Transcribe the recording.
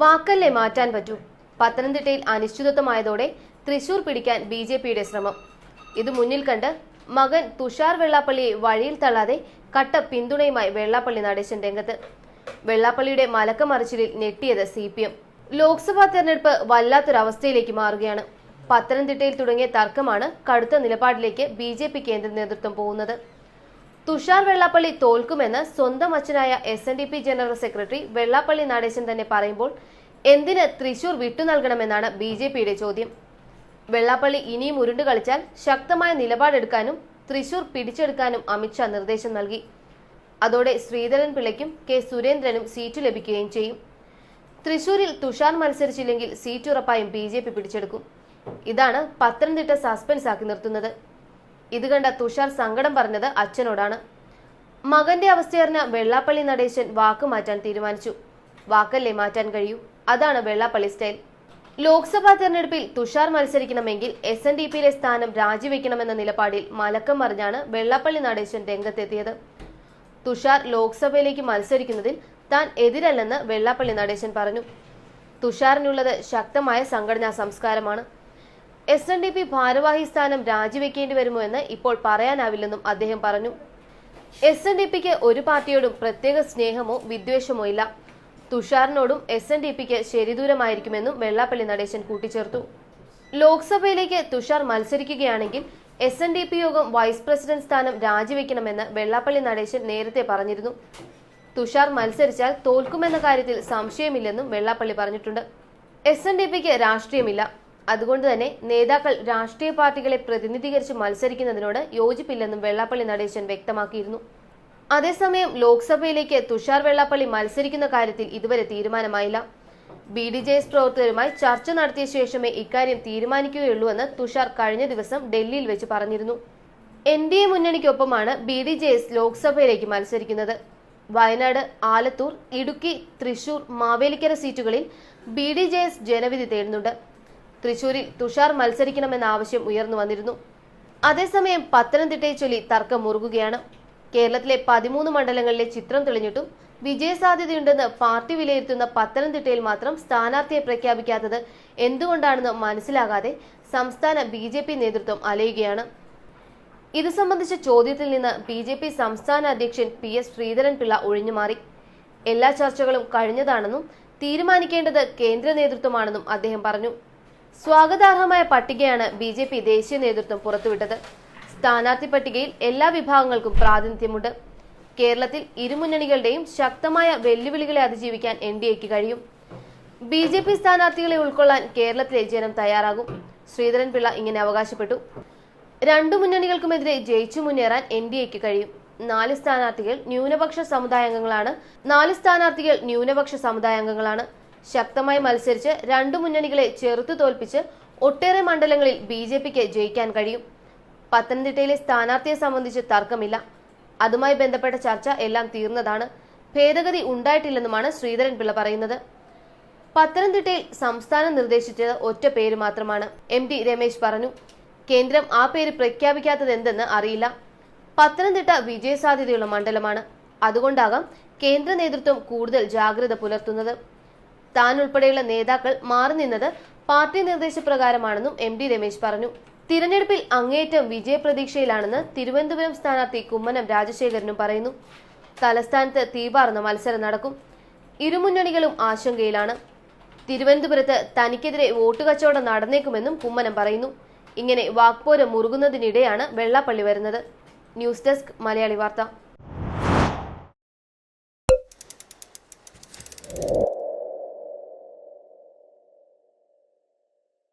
വാക്കല്ലേ മാറ്റാൻ പറ്റൂ? പത്തനംതിട്ടയിൽ അനിശ്ചിതത്വമായതോടെ തൃശൂർ പിടിക്കാൻ ബി ജെ പിയുടെ ശ്രമം. ഇത് മുന്നിൽ കണ്ട് മകൻ തുഷാർ വെള്ളാപ്പള്ളിയെ വഴിയിൽ തള്ളാതെ കട്ട പിന്തുണയുമായി വെള്ളാപ്പള്ളി നടേശൻ രംഗത്ത്. വെള്ളാപ്പള്ളിയുടെ മലക്കമറിച്ചിലിൽ ഞെട്ടിയത് സി പി എം. ലോക്സഭാ തെരഞ്ഞെടുപ്പ് വല്ലാത്തൊരവസ്ഥയിലേക്ക് മാറുകയാണ്. പത്തനംതിട്ടയിൽ തുടങ്ങിയ തർക്കമാണ് കടുത്ത നിലപാടിലേക്ക് ബി ജെ പി കേന്ദ്ര നേതൃത്വം പോകുന്നത്. തുഷാർ വെള്ളാപ്പള്ളി തോൽക്കുമെന്ന് സ്വന്തം അച്ഛനായ S N D P general secretary Vellappally Natesan തന്നെ പറയുമ്പോൾ എന്തിന് തൃശൂർ വിട്ടു നൽകണമെന്നാണ് ബി ജെ പിയുടെ ചോദ്യം. വെള്ളാപ്പള്ളി ഇനിയും ഉരുണ്ടു കളിച്ചാൽ ശക്തമായ നിലപാടെടുക്കാനും തൃശൂർ പിടിച്ചെടുക്കാനും അമിത്ഷാ നിർദ്ദേശം നൽകി. അതോടെ ശ്രീധരൻ പിള്ളയ്ക്കും കെ സുരേന്ദ്രനും സീറ്റ് ലഭിക്കുകയും ചെയ്യും. തൃശൂരിൽ തുഷാർ മത്സരിച്ചില്ലെങ്കിൽ സീറ്റ് ഉറപ്പായും ബി പിടിച്ചെടുക്കും. ഇതാണ് പത്തനംതിട്ട സസ്പെൻസ് ആക്കി നിർത്തുന്നത്. ഇത് കണ്ട തുഷാർ സങ്കടം പറഞ്ഞത് അച്ഛനോടാണ്. മകന്റെ അവസ്ഥയറിഞ്ഞ വെള്ളാപ്പള്ളി നടേശൻ വാക്ക് മാറ്റാൻ തീരുമാനിച്ചു. വാക്കല്ലേ മാറ്റാൻ കഴിയൂ? അതാണ് വെള്ളാപ്പള്ളി സ്റ്റൈൽ. ലോക്സഭാ തെരഞ്ഞെടുപ്പിൽ തുഷാർ മത്സരിക്കണമെങ്കിൽ എസ് എൻ ഡി പിയിലെ സ്ഥാനം രാജിവെക്കണമെന്ന നിലപാടിൽ മലക്കം മറിഞ്ഞാണ് വെള്ളാപ്പള്ളി നടേശൻ രംഗത്തെത്തിയത്. തുഷാർ ലോക്സഭയിലേക്ക് മത്സരിക്കുന്നതിൽ താൻ എതിരല്ലെന്ന് വെള്ളാപ്പള്ളി നടേശൻ പറഞ്ഞു. തുഷാറിനുള്ളത് ശക്തമായ സംഘടനാ സംസ്കാരമാണ്. എസ് എൻ ഡി പി ഭാരവാഹി സ്ഥാനം രാജിവെക്കേണ്ടി വരുമോ എന്ന് ഇപ്പോൾ പറയാനാവില്ലെന്നും അദ്ദേഹം പറഞ്ഞു. എസ് എൻ ഡി പിക്ക് ഒരു പാർട്ടിയോടും പ്രത്യേക സ്നേഹമോ വിദ്വേഷമോ ഇല്ല. തുഷാറിനോടും എസ് എൻ ഡി പിക്ക് ശരിദൂരമായിരിക്കുമെന്നും വെള്ളാപ്പള്ളി നടേശൻ കൂട്ടിച്ചേർത്തു. ലോക്സഭയിലേക്ക് തുഷാർ മത്സരിക്കുകയാണെങ്കിൽ എസ് എൻ ഡി പി യോഗം വൈസ് പ്രസിഡന്റ് സ്ഥാനം രാജിവെക്കണമെന്ന് വെള്ളാപ്പള്ളി നടേശൻ നേരത്തെ പറഞ്ഞിരുന്നു. തുഷാർ മത്സരിച്ചാൽ തോൽക്കുമെന്ന കാര്യത്തിൽ സംശയമില്ലെന്നും വെള്ളാപ്പള്ളി പറഞ്ഞിട്ടുണ്ട്. എസ് എൻ ഡി പിക്ക് രാഷ്ട്രീയമില്ല. അതുകൊണ്ട് തന്നെ നേതാക്കൾ രാഷ്ട്രീയ പാർട്ടികളെ പ്രതിനിധീകരിച്ച് മത്സരിക്കുന്നതിനോട് യോജിപ്പില്ലെന്നും വെള്ളാപ്പള്ളി നടേശൻ വ്യക്തമാക്കിയിരുന്നു. അതേസമയം ലോക്സഭയിലേക്ക് തുഷാർ വെള്ളാപ്പള്ളി മത്സരിക്കുന്ന കാര്യത്തിൽ ഇതുവരെ തീരുമാനമായില്ല. ബി ഡി ജെ എസ് പ്രവർത്തകരുമായി ചർച്ച നടത്തിയ ശേഷമേ ഇക്കാര്യം തീരുമാനിക്കുകയുള്ളൂവെന്ന് തുഷാർ കഴിഞ്ഞ ദിവസം ഡൽഹിയിൽ വെച്ച് പറഞ്ഞിരുന്നു. എൻ ഡി എ മുന്നണിക്കൊപ്പമാണ് ബി ഡി ജെ എസ് ലോക്സഭയിലേക്ക് മത്സരിക്കുന്നത്. വയനാട് ആലത്തൂർ ഇടുക്കി തൃശൂർ മാവേലിക്കര സീറ്റുകളിൽ ബി ഡി ജെ എസ് ജനവിധി തേടുന്നുണ്ട്. തൃശൂരിൽ തുഷാർ മത്സരിക്കണമെന്ന ആവശ്യം ഉയർന്നു വന്നിരുന്നു. അതേസമയം പത്തനംതിട്ടയെ ചൊല്ലി തർക്കം മുറുകുകയാണ്. കേരളത്തിലെ പതിമൂന്ന് മണ്ഡലങ്ങളിലെ ചിത്രം തെളിഞ്ഞിട്ടും വിജയസാധ്യതയുണ്ടെന്ന് പാർട്ടി വിലയിരുത്തുന്ന പത്തനംതിട്ടയിൽ മാത്രം സ്ഥാനാർത്ഥിയെ പ്രഖ്യാപിക്കാത്തത് എന്തുകൊണ്ടാണെന്ന് മനസ്സിലാകാതെ സംസ്ഥാന ബി നേതൃത്വം അലയുകയാണ്. ഇത് സംബന്ധിച്ച ചോദ്യത്തിൽ നിന്ന് ബി ജെ പി സംസ്ഥാന അധ്യക്ഷൻ പി എസ് ശ്രീധരൻപിള്ള ഒഴിഞ്ഞുമാറി. എല്ലാ ചർച്ചകളും കഴിഞ്ഞതാണെന്നും തീരുമാനിക്കേണ്ടത് കേന്ദ്ര നേതൃത്വമാണെന്നും അദ്ദേഹം പറഞ്ഞു. സ്വാഗതാർഹമായ പട്ടികയാണ് ബി ജെ പി ദേശീയ നേതൃത്വം പുറത്തുവിട്ടത്. സ്ഥാനാർത്ഥി പട്ടികയിൽ എല്ലാ വിഭാഗങ്ങൾക്കും പ്രാതിനിധ്യമുണ്ട്. കേരളത്തിൽ ഇരുമുന്നണികളുടെയും ശക്തമായ വെല്ലുവിളികളെ അതിജീവിക്കാൻ എൻ ഡി എക്ക് കഴിയും. ബി ജെ പി സ്ഥാനാർത്ഥികളെ ഉൾക്കൊള്ളാൻ കേരളത്തിലെ ജനം തയ്യാറാകും. ശ്രീധരൻ പിള്ള ഇങ്ങനെ അവകാശപ്പെട്ടു. രണ്ടു മുന്നണികൾക്കുമെതിരെ ജയിച്ചു മുന്നേറാൻ എൻ ഡി എക്ക് കഴിയും. നാല് സ്ഥാനാർത്ഥികൾ ന്യൂനപക്ഷ സമുദായാംഗങ്ങളാണ് നാല് സ്ഥാനാർത്ഥികൾ ന്യൂനപക്ഷ സമുദായാംഗങ്ങളാണ് ശക്തമായി മത്സരിച്ച് രണ്ടു മുന്നണികളെ ചെറുത്തു തോൽപ്പിച്ച് ഒട്ടേറെ മണ്ഡലങ്ങളിൽ ബി ജെ പിക്ക് ജയിക്കാൻ കഴിയും. പത്തനംതിട്ടയിലെ സ്ഥാനാർത്ഥിയെ സംബന്ധിച്ച് തർക്കമില്ല. അതുമായി ബന്ധപ്പെട്ട ചർച്ച എല്ലാം തീർന്നതാണ്. ഭേദഗതി ഉണ്ടായിട്ടില്ലെന്നുമാണ് ശ്രീധരൻ പിള്ള പറയുന്നത്. പത്തനംതിട്ടയിൽ സംസ്ഥാനം നിർദ്ദേശിച്ചത് ഒറ്റ പേര് മാത്രമാണ്. എം ടി രമേശ് പറഞ്ഞു കേന്ദ്രം ആ പേര് പ്രഖ്യാപിക്കാത്തത് എന്തെന്ന് അറിയില്ല. പത്തനംതിട്ട വിജയസാധ്യതയുള്ള മണ്ഡലമാണ്. അതുകൊണ്ടാകാം കേന്ദ്ര നേതൃത്വം കൂടുതൽ ജാഗ്രത പുലർത്തുന്നത്. താൻ ഉൾപ്പെടെയുള്ള നേതാക്കൾ മാറി നിന്നത് പാർട്ടി നിർദ്ദേശപ്രകാരമാണെന്നും എം ഡി രമേശ് പറഞ്ഞു. തിരഞ്ഞെടുപ്പിൽ അങ്ങേയറ്റം വിജയപ്രതീക്ഷയിലാണെന്ന് തിരുവനന്തപുരം സ്ഥാനാർത്ഥി കുമ്മനം രാജശേഖരനും പറയുന്നു. തലസ്ഥാനത്ത് തീപാർന്ന മത്സരം നടക്കും. ഇരുമുന്നണികളും ആശങ്കയിലാണ്. തിരുവനന്തപുരത്ത് തനിക്കെതിരെ വോട്ട് കച്ചവടം നടന്നേക്കുമെന്നും കുമ്മനം പറയുന്നു. ഇങ്ങനെ വാക്പോരം മുറുകുന്നതിനിടെയാണ് വെള്ളാപ്പള്ളി വരുന്നത്. ന്യൂസ് ഡെസ്ക് മലയാളി വാർത്ത.